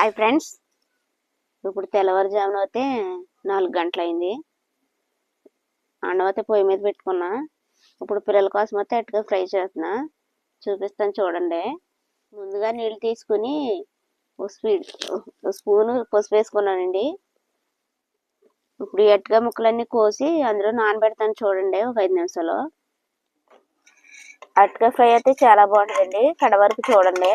Hi friends. ఇప్పుడు తెల్లవారుజామున అయితే నాలుగు గంటలైంది. అన్నం అయితే పొయ్యి మీద పెట్టుకున్నా. ఇప్పుడు పిల్లల కోసం అయితే అట్టుగా ఫ్రై చేస్తున్నా. చూపిస్తాను చూడండి. ముందుగా నీళ్ళు తీసుకుని స్పూన్ పసుపు వేసుకున్నానండి. ఇప్పుడు ఎట్టుగా ముక్కలన్నీ కోసి అందులో నానబెడతాను చూడండి ఒక ఐదు నిమిషాలు. అట్టుగా ఫ్రై అయితే చాలా బాగుంటుందండి. కడ వరకు చూడండి.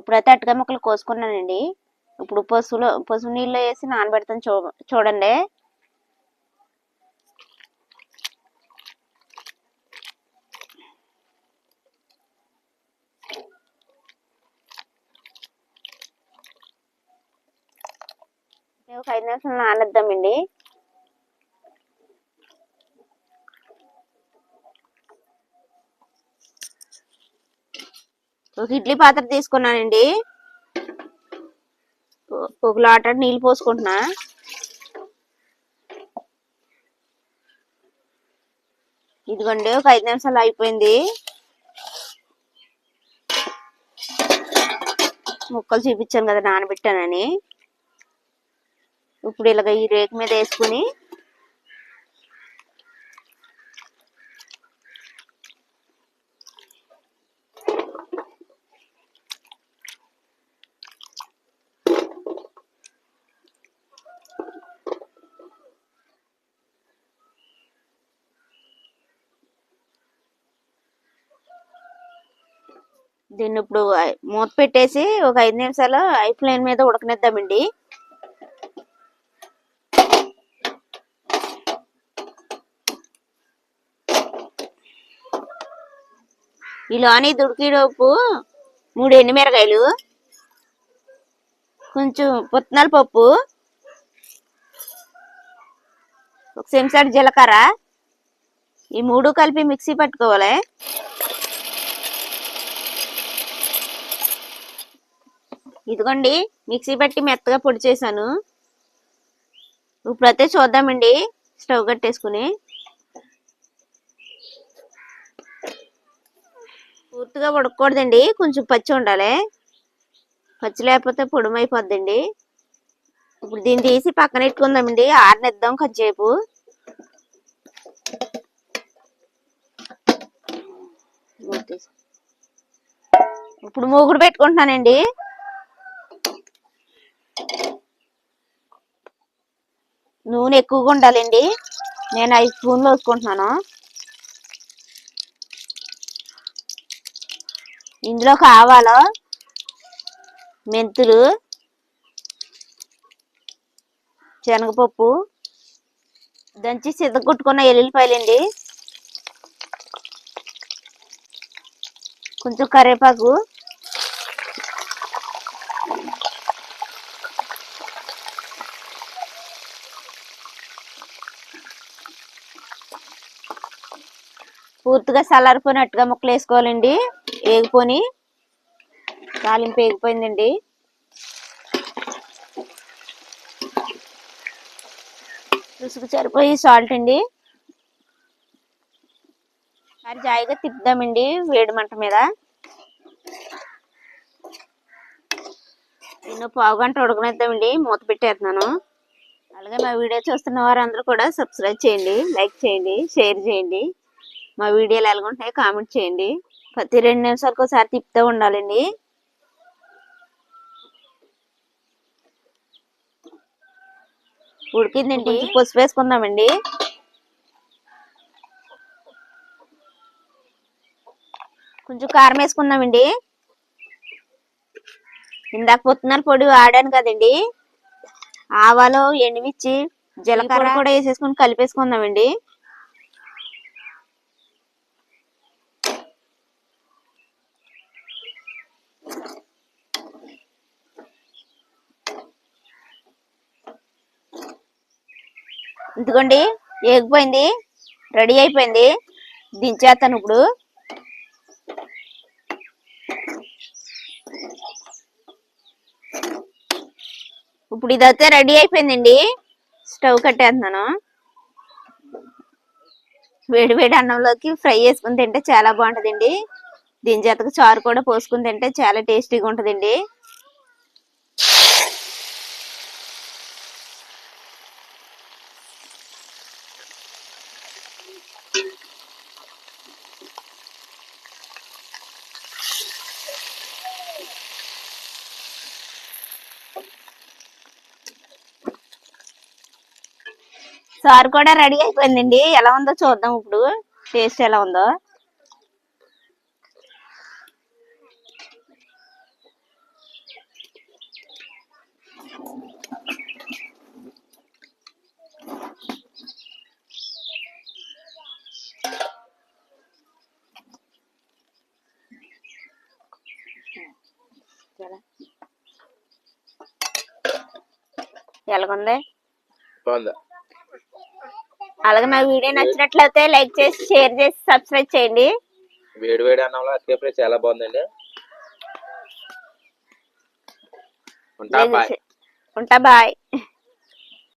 ఇప్పుడైతే అటుక ముక్కలు కోసుకున్నానండి. ఇప్పుడు పసుపులో పసుపు నీళ్ళు వేసి నానబెడతాను చూ చూడండి. ఒక ఐదు నిమిషాలు నానేద్దామండి. ఒక ఇడ్లీ పాత్ర తీసుకున్నానండి. ఒక లోట నీళ్ళు పోసుకుంటున్నా. ఇదిగోండి ఒక ఐదు నిమిషాలు అయిపోయింది. ముక్కలు చూపించాను కదా నానబెట్టానని. ఇప్పుడు ఇలాగ ఈ రేకు మీద వేసుకుని దీన్ని ఇప్పుడు మూత పెట్టేసి ఒక ఐదు నిమిషాలు ఐ ఫ్లేమ్ మీద ఉడకనిద్దామండి. ఇలానే దుడికిలోపు మూడు ఎండుమిరకాయలు కొంచెం పుట్నాల పప్పు ఒక చెంచాడు జీలకర్ర ఈ మూడు కలిపి మిక్సీ పట్టుకోవాలి. ఇదిగోండి మిక్సీ పట్టి మెత్తగా పొడి చేశాను. ఇప్పుడైతే చూద్దామండి స్టవ్ కట్టేసుకుని. పూర్తిగా ఉడకకూడదండి కొంచెం పచ్చి ఉండాలి. పచ్చి లేకపోతే పొడిమైపోద్దండి. ఇప్పుడు దీన్ని తీసి పక్కన పెట్టుకుందామండి ఆరనిద్దాం కొంచెంసేపు ఇప్పుడు మూగుడు పెట్టుకుంటున్నానండి. నూనె ఎక్కువగా ఉండాలండి. నేను ఐదు స్పూన్లు వేసుకుంటున్నాను. ఇందులో కావాలో మెంతులు శనగపప్పు దంచి సిద్ధగొట్టుకున్న ఎల్లుల్లిపాయలండి. కొంచెం కరివేపాకు పూర్తిగా చల్లారిపోయినట్టుగా ముక్కలు వేసుకోవాలండి వేగిపోని తాలింపు వేగిపోయిందండి రుసుకు సరిపోయి సాల్ట్ అండి. మరి జాయిగా తిప్పుదామండి వేడి మంట మీద. నేను పావు గంట ఉడకనిద్దామండి మూత పెట్టేస్తున్నాను. అలాగే మా వీడియో చూస్తున్న వారందరూ కూడా సబ్స్క్రైబ్ చేయండి లైక్ చేయండి షేర్ చేయండి. మా వీడియోలు ఎలాగుంటాయో కామెంట్ చేయండి. ప్రతి రెండు నిమిషాలకు ఒకసారి తిప్పుతూ ఉండాలండి. ఉడికిందండి. పసుపు వేసుకుందామండి. కొంచెం కారం వేసుకుందామండి. ఇందాక పుట్టినాల పొడి వాడాను కదండి. ఆవాలు ఎండుమిర్చి జీలకర్ర కూడా వేసేసుకొని కలిపేసుకుందామండి. ఇదిగోండి ఏగిపోయింది? రెడీ అయిపోయింది? దించేస్తాను ఇప్పుడు. ఇప్పుడు ఇదైతే రెడీ అయిపోయిందండి. స్టవ్ కట్టేస్తున్నాను. వేడి వేడి అన్నంలోకి ఫ్రై చేసుకుని తింటే చాలా బాగుంటుందండి. దీని జతకు చారు కూడా పోసుకుని తింటే చాలా టేస్టీగా ఉంటుందండి. సార్ కూడా రెడీ అయిపోయిందండి. ఎలా ఉందో చూద్దాం ఇప్పుడు. టేస్ట్ ఎలా ఉందో. ఎలాగుంది? బాగుందా. అలాగే మా వీడియో నచ్చినట్లయితే లైక్ చేసి షేర్ చేసి సబ్స్క్రైబ్ చేయండి. వేడి వేడి అన్నంలో అతికే ఫ్రై చాలా బాగుందండి. ఉంటా బాయ్ ఉంటా బాయ్